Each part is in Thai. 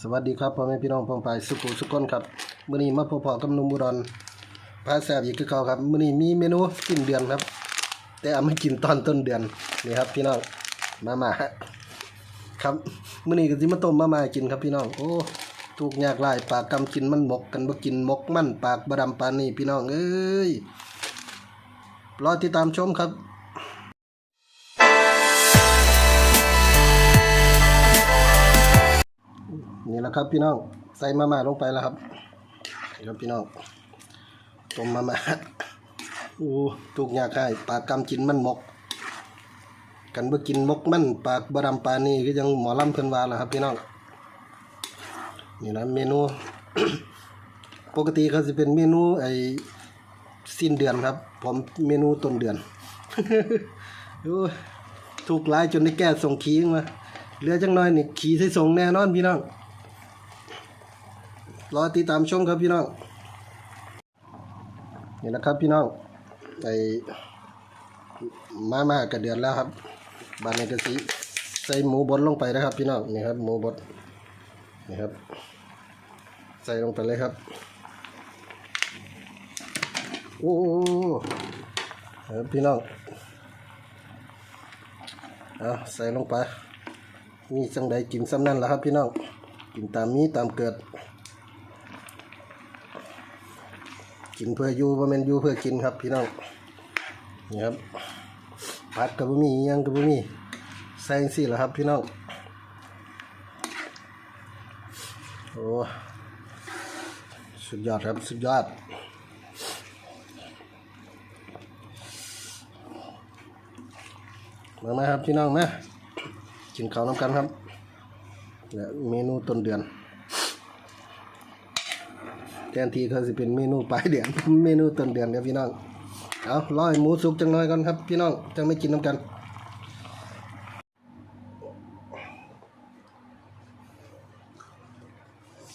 สวัสดีครับพ่อแม่พี่น้องพงไปสุขุสุขคนครับมื้อนี้มาพบพอกับนุ่มอุดรพาแซ่บอีกคือเก่าครับมื้อนี้มีเมนูกินเดือนครับ แต่เอามากินตอนต้นเดือนนี่ครับพี่น้องมามาครับมื้อนี้ก็สิมาต้มมามากินครับพี่น้องโอ้ทุกยากหลายปากกำกินมันหมกกันบ่กินหมกมันปากบ่ดำปานนี้พี่น้องเอ้ยรอติดตามชมครับ นี่แหละครับพี่น้องใส่มาม่าลงไปแล้วครับนี่ครับพี่น้องต้มมาม่าอู้ทุกอยากให้ปากกำกินมันหมก กันบ่กินหมกมันปากบดำปานนี่ก็ยังหมอลำเพิ่นว่าล่ะครับพี่น้องนี่นะเมนู ปกติเขาจะเป็นเมนูไอ้สิ้นเดือนครับ ผมเมนูต้นเดือนโอ้ถูกหลายจนได้แก้ส่งขี้มาเหลือจังน้อยนี่ขี้ใส่ส่งแน่นอนพี่น้อง รอติดตามชมครับพี่น้องนี่นะครับพี่น้องไอมาม่ากระเดือนแล้วครับ บานในกระสีใส่หมูบดลงไปนะครับพี่น้องนี่ครับหมูบดนี่ครับ ใส่ลงไปเลยครับโอ้ครับพี่น้องเอาใส่ลงไปมีจังใดกินซ้ำนั่นแหละครับพี่น้องกินตามมีตามเกิด กินเพื่ออยู่บ่แม่นอยู่เพื่อกินครับพี่น้องนี่ครับผัดกับบ่มีอิหยังกับบ่มีใส่จังซี่แหละครับพี่น้องโอ้สุดยอดครับสุดยอดมาไหมครับพี่น้องนะกินข้าวน้ำกันครับและเมนูต้นเดือน แทนที่เขาสิเป็นเมนูปลายเดือน เมนูต้นเดือนครับพี่น้อง เอารอให้หมูสุกจังน้อยก่อนครับ พี่น้องจังไม่กินน้ำกัน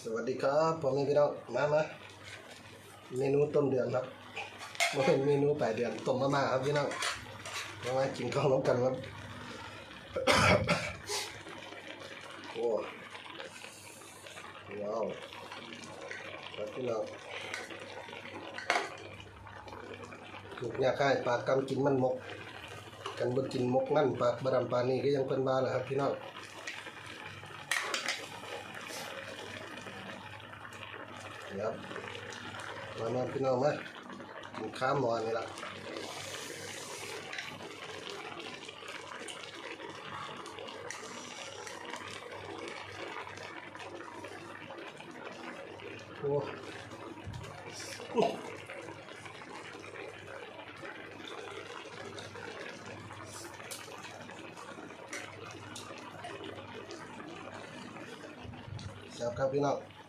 สวัสดีครับผมมีพี่น้อง มามาเมนูต้นเดือนครับไม่เป็นเมนูปลายเดือนต้มมาม่าครับพี่น้องมามากินข้าวน้ำกันครับ โอ้ว้าว ครับพี่น้องถูกยค่ายปากกำกินมันมก กันบ่กินมกนั่นปากบรำปานีก็ยังเป็นบ้าแหละครับพี่น้องนะครับมามาพี่น้องมากินข้ามหมอนี่ละ โอ้แซ่บค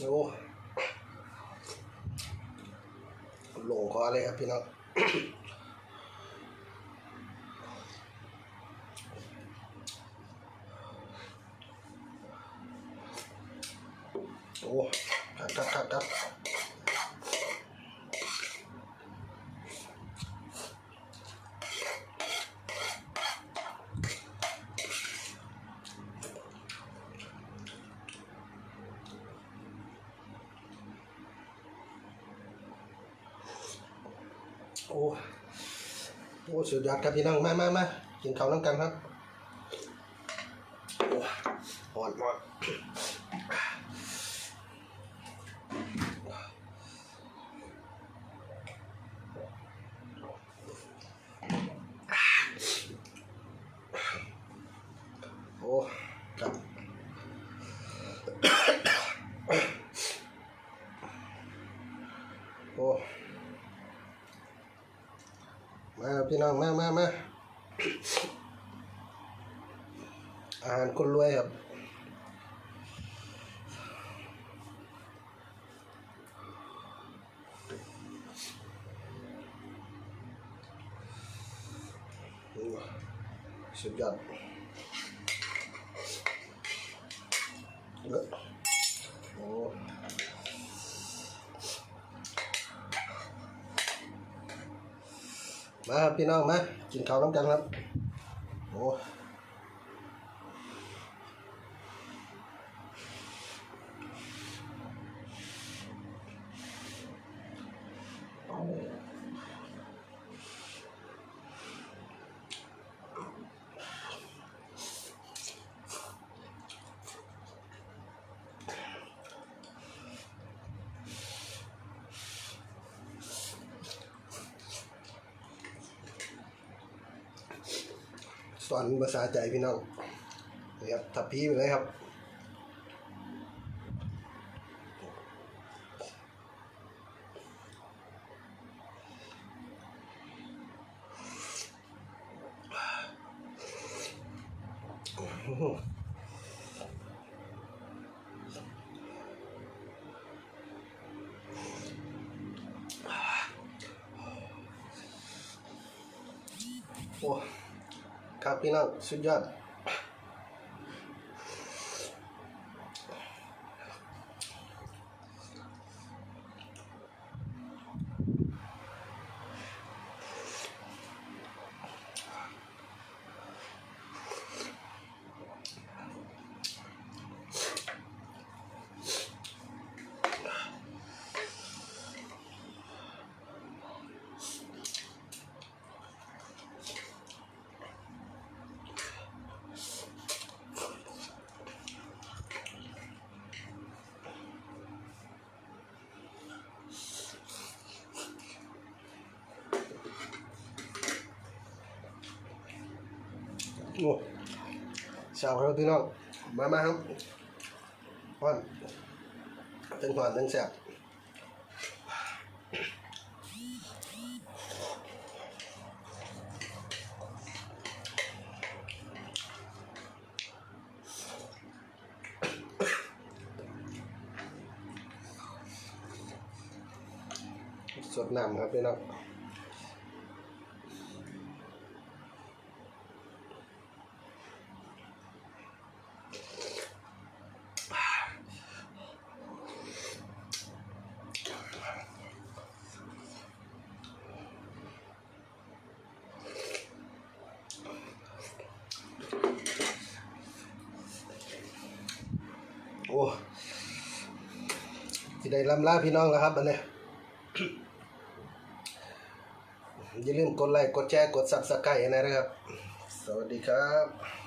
โอ้หลงคอเลยครับพี่น้องโอ้ครับครับครับ อ้สุดยอดครับพี่น้องมามามากินข้าวน้ำกันครับโอ้หอนมากโอ้ครับโอ้มา พี่น้องมามามาอาหารคนรวยครับสุดยอดเยอะโอ้ มาครับพี่น้องมากินข้าวน้ำกันครับโอ้ สอนภาษาใจพี่น้องนี่ครับทับพีไปเลยครับโอ้ ครั โอ้ชาวครับพี่น้อง มามาครับพ่อนเป็นหวานเป็นแสบสดน้ำครับพี่น้อง โอ้ที่ ได้ลำลาพี่น้องแล้วครับอันนี้อย่าลืมกดไลค์กดแชร์กดซับสไครต์นะครับ สวัสดีครับ